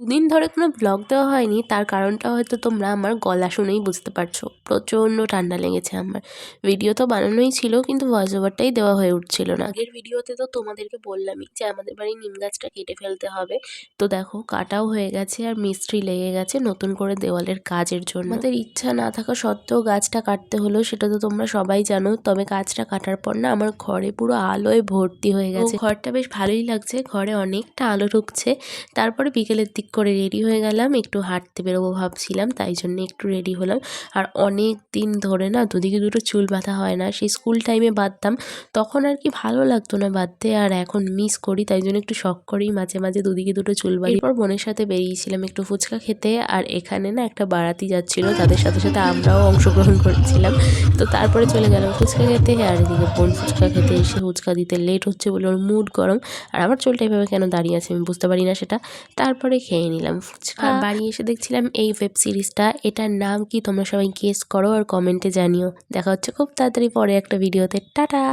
দুদিন ধরে কোনো ব্লগ দেওয়া হয়নি, তার কারণটা হয়তো তোমরা আমার গলা শুনেই বুঝতে পারছ। প্রচণ্ড ঠান্ডা লেগেছে আমার। ভিডিও তো বানানোই ছিল, কিন্তু ভয়েস ওভারটাই দেওয়া হয়ে উঠছিল না। আগের ভিডিওতে তো তোমাদেরকে বললামই যে, আমাদের বাড়ির নিম গাছটা কেটে ফেলতে হবে। তো দেখো, কাটাও হয়ে গেছে আর মিস্ত্রি লেগে গেছে নতুন করে দেওয়ালের কাজের জন্য। আমাদের ইচ্ছা না থাকা সত্ত্বেও গাছটা কাটতে হলো সেটা তো তোমরা সবাই জানো, তবে গাছটা কাটার পর না আমার ঘরে পুরো আলোয় ভর্তি হয়ে গেছে। ঘরটা বেশ ভালোই লাগছে, ঘরে অনেকটা আলো ঢুকছে। তারপরে বিকেলের দিক করে রেডি হয়ে গেলাম। একটু হাঁটতে বেরোবো ভাবছিলাম, তাই জন্য একটু রেডি হলাম। আর অনেক দিন ধরে না দুদিকে দুটো চুল বাঁধা হয় না। সেই স্কুল টাইমে বাঁধতাম, তখন আর কি ভালো লাগতো না বাঁধতে। আর এখন মিস করি, তাই জন্য একটু শখ করি। মাঝে মাঝে দুদিকে দুটো চুল বাঁধি। এরপর বোনের সাথে বেরিয়েছিলাম একটু ফুচকা খেতে। আর এখানে না একটা বাড়াতি যাচ্ছিল, তাদের সাথে সাথে আমরাও অংশগ্রহণ করেছিলাম। তো তারপরে চলে গেলাম ফুচকা খেতে। আর এদিকে বোন ফুচকা খেতে এসে ফুচকা দিতে লেট হচ্ছে বলে ওর মুড গরম। আর আমার চুলটা এভাবে কেন দাঁড়িয়ে আছে আমি বুঝতে পারি না সেটা। তারপরে খেয়ে নিলাম। ফুচকা আর বাড়ি এসে দেখছিলাম এই ওয়েব সিরিজটা এটার নাম কি তোমরা সবাই গেস করো আর কমেন্টে জানিও। দেখা হচ্ছে খুব তাড়াতাড়ি পরে একটা ভিডিওতে টাটা!